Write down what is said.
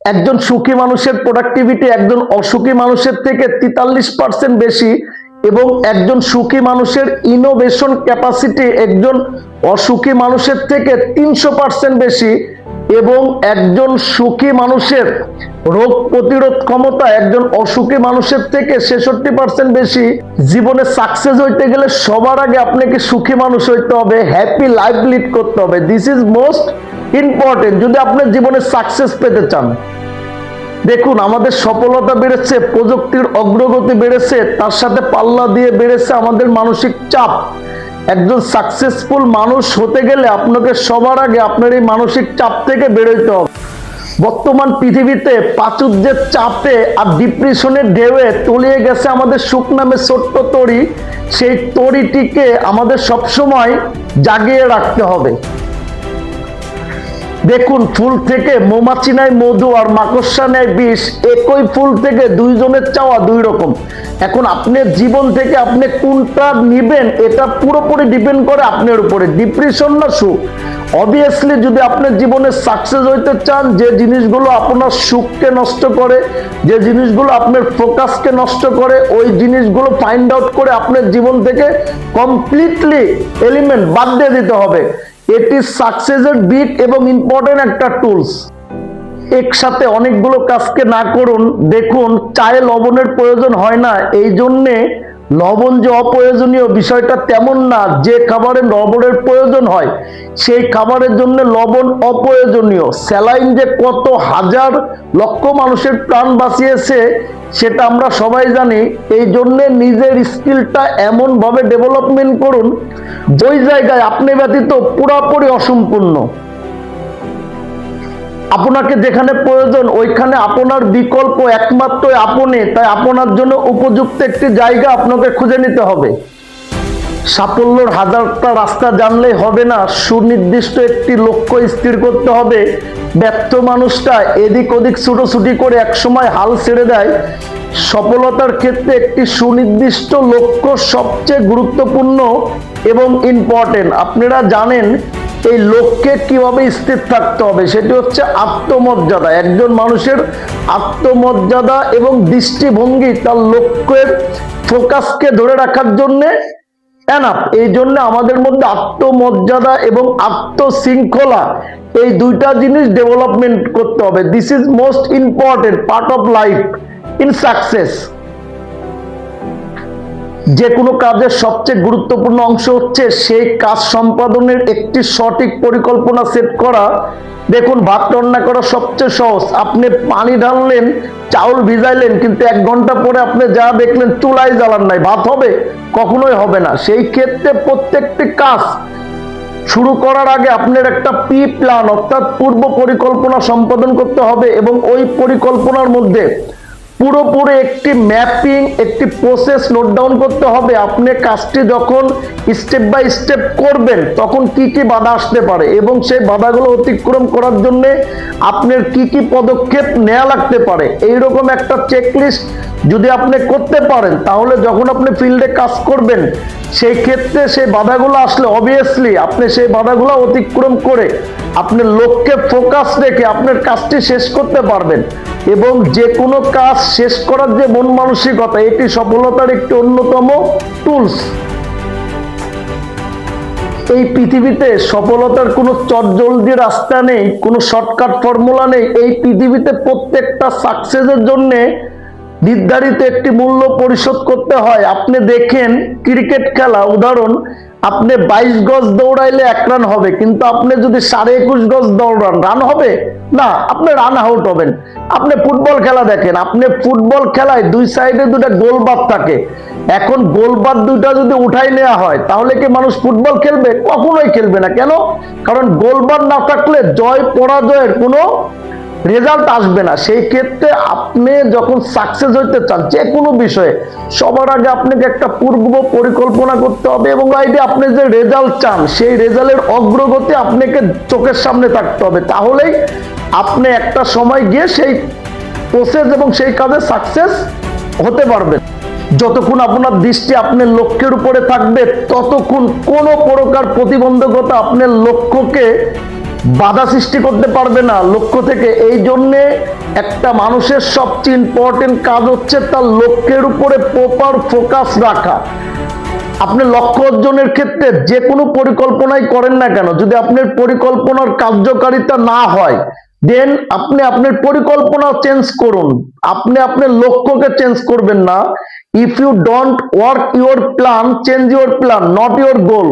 একজন সুখী মানুষের প্রোডাক্টিভিটি একজন অসুখী মানুষের থেকে তেতাল্লিশ পার্সেন্ট বেশি এবং একজন সুখী মানুষের ইনোভেশন ক্যাপাসিটি একজন অসুখী মানুষের থেকে তিনশো পার্সেন্ট বেশি এবং একজন সুখী মানুষের রোগ প্রতিরোধ ক্ষমতা একজন অসুখী মানুষের থেকে ছেষট্টি পার্সেন্ট বেশি জীবনে সাকসেস হইতে গেলে সবার আগে আপনাকে সুখী মানুষ হইতে হবে হ্যাপি লাইফ লিড করতে হবে। দিস ইজ মোস্ট ইম্পর্টেন্ট যদি আপনার জীবনে সাকসেস পেতে চান। দেখুন, আমাদের সফলতা বেড়েছে, প্রযুক্তির অগ্রগতি বেড়েছে, তার সাথে পাল্লা দিয়ে বেড়েছে আমাদের মানসিক চাপ। একজন সাকসেসফুল মানুষ হতে গেলে আপনাকে সবার আগে আপনার এই মানসিক চাপ থেকে বেরোতে হবে। বর্তমান পৃথিবীতে প্রাচুর্যের চাপে আর ডিপ্রেশনের ঢেউয়ে তলিয়ে গেছে আমাদের সুখ নামে ছোট্ট তরি। সেই তরিটিকে আমাদের সবসময় জাগিয়ে রাখতে হবে। দেখুন, ফুল থেকে মৌমাছি নেয়, মধু আর মাকড়সা নেয় বিষ, একই ফুল থেকে দুইজনের চাওয়া দুই রকম এখন আপনার জীবন থেকে আপনি কোনটা নিবেন, এটা পুরোপুরি ডিপেন্ড করে আপনার উপরে। ডিপ্রেশন না সুখ। অবভিয়াসলি যদি আপনার জীবনে সাকসেস হইতে চান, যে জিনিসগুলো আপনার সুখকে নষ্ট করে, যে জিনিসগুলো আপনার ফোকাসকে নষ্ট করে, ওই জিনিসগুলো ফাইন্ড আউট করে আপনার জীবন থেকে কমপ্লিটলি এলিমেন্ট বাদ দিয়ে দিতে হবে। এটি সাকসেসের বিট এবং ইম্পর্টেন্ট একটা টুলস একসাথে অনেকগুলো কাজকে না করুন, দেখুন, চায়ে লবণের প্রয়োজন হয় না, এই জন্যে লবণ যে অপ্রয়োজনীয় বিষয়টা তেমন না, যে খাবারে লবণের প্রয়োজন হয়, সেই খাবারের জন্য লবণ অপ্রয়োজনীয়। স্যালাইন যে কত হাজার লক্ষ মানুষের প্রাণ বাঁচিয়েছে, সেটা আমরা সবাই জানি। এই জন্যে নিজের স্কিলটা এমনভাবে ডেভেলপমেন্ট করুন ওই জায়গায় আপনি ব্যতীত পুরোপুরি অসম্পূর্ণ। আপনাকে যেখানে প্রয়োজন, ওইখানে আপনার বিকল্প একমাত্র আপনি। তাই আপনার জন্য উপযুক্ত একটি জায়গা আপনাকে খুঁজে নিতে হবে। সাফল্যর হাজারটা রাস্তা জানলেই হবে না। সুনির্দিষ্ট একটি লক্ষ্য স্থির করতে হবে। ব্যর্থ মানুষটা এদিক ওদিক ছুটোছুটি করে একসময় হাল ছেড়ে দেয়। সফলতার ক্ষেত্রে একটি সুনির্দিষ্ট লক্ষ্য সবচেয়ে গুরুত্বপূর্ণ এবং ইম্পর্টেন্ট আপনারা জানেন এই লক্ষ্যে কীভাবে স্থির থাকতে হবে, সেটি হচ্ছে আত্মমর্যাদা। একজন মানুষের আত্মমর্যাদা এবং দৃষ্টিভঙ্গি, তার লক্ষ্যের ফোকাসকে ধরে রাখার জন্যে এই জন্য আমাদের মধ্যে আত্মমর্যাদা এবং আত্মশৃঙ্খলা, এই দুইটা জিনিস ডেভেলপমেন্ট করতে হবে। This is most important part of life in success যে কোনো কাজের সবচেয়ে গুরুত্বপূর্ণ অংশ হচ্ছে সেই কাজ সম্পাদনের একটি সঠিক পরিকল্পনা সেট করা। দেখুন, ভাত রান্না করা সবচেয়ে সহজ। আপনি পানি ঢাললেন, চাউল ভিজাইলেন, কিন্তু এক ঘণ্টা পরে আপনি যা দেখলেন চুলাই জ্বালান নাই। ভাত হবে? কখনোই হবে না। সেই ক্ষেত্রে প্রত্যেকটি কাজ শুরু করার আগে আপনার একটা পি প্ল্যান, অর্থাৎ পূর্ব পরিকল্পনা সম্পাদন করতে হবে এবং ওই পরিকল্পনার মধ্যে পুরোপুরি একটি ম্যাপিং, একটি প্রসেস নোট ডাউন করতে হবে। আপনি কাজটি যখন স্টেপ বাই স্টেপ করবেন, তখন কি কি বাধা আসতে পারে এবং সেই বাধাগুলো অতিক্রম করার জন্য আপনার কি কি পদক্ষেপ নেওয়া লাগতে পারে। এইরকম একটা চেকলিস্ট যদি আপনি করতে পারেন, তাহলে যখন আপনি ফিল্ডে কাজ করবেন, সেই ক্ষেত্রে সেই বাধাগুলো আসলে অবভিয়াসলি আপনি সেই বাধাগুলো অতিক্রম করে আপনার লক্ষ্যে ফোকাস রেখে আপনার কাজটি শেষ করতে পারবেন। এবং যে কোনো কাজ শেষ করার যে মন মানসিকতা, এটি সফলতার একটি অন্যতম টুলস এই পৃথিবীতে সফলতার কোনো চটজলদি রাস্তা নেই, কোনো শর্টকাট ফর্মুলা নেই। এই পৃথিবীতে প্রত্যেকটা সাকসেসের জন্য নির্ধারিত একটি মূল্য পরিশোধ করতে হয়। আপনি দেখেন, ক্রিকেট খেলা, উদাহরণ আপনি বাইশ গজ দৌড়াইলে এক রান হবে, কিন্তু আপনি যদি সাড়ে একুশ গজ দৌড়ান, রান হবে? না, আপনি রান আউট হবেন। আপনি ফুটবল খেলা দেখেন, আপনি ফুটবল খেলায় দুই সাইডে দুটা গোলবাদ থাকে। এখন গোলবাদ দুইটা যদি উঠাই নেওয়া হয়, তাহলে কি মানুষ ফুটবল খেলবে? কখনোই খেলবে না। কেন? কারণ গোলবাদ না থাকলে জয় পরাজয়ের কোনো রেজাল্ট আসবে না। সেই ক্ষেত্রে আপনি যখন সাকসেস হইতে চান, যে কোনো বিষয়ে, সবার আগে আপনাকে একটা পূর্ব পরিকল্পনা করতে হবে এবং আইডি আপনি যে রেজাল্ট চান, সেই রেজাল্টের অগ্রগতি আপনাকে চোখের সামনে থাকতে হবে। তাহলেই আপনি একটা সময় গিয়ে সেই প্রসেস এবং সেই কাজে সাকসেস হতে পারবেন। যতক্ষণ আপনার দৃষ্টি আপনার লক্ষ্যের উপরে থাকবে, ততক্ষণ কোনো প্রকার প্রতিবন্ধকতা আপনার লক্ষ্যকে বাধা সৃষ্টি করতে পারবে না লক্ষ্য থেকে। এই জন্যে একটা মানুষের সবচেয়ে ইম্পর্টেন্ট কাজ হচ্ছে তার লক্ষ্যের উপরে প্রপার ফোকাস রাখা। আপনি লক্ষ্য অর্জনের ক্ষেত্রে যে কোনো পরিকল্পনাই করেন না কেন, যদি আপনার পরিকল্পনার কার্যকারিতা না হয় দেন আপনি আপনার পরিকল্পনা চেঞ্জ করুন। আপনি আপনার লক্ষ্যকে চেঞ্জ করবেন না। If you don't work your plan change your plan not your goal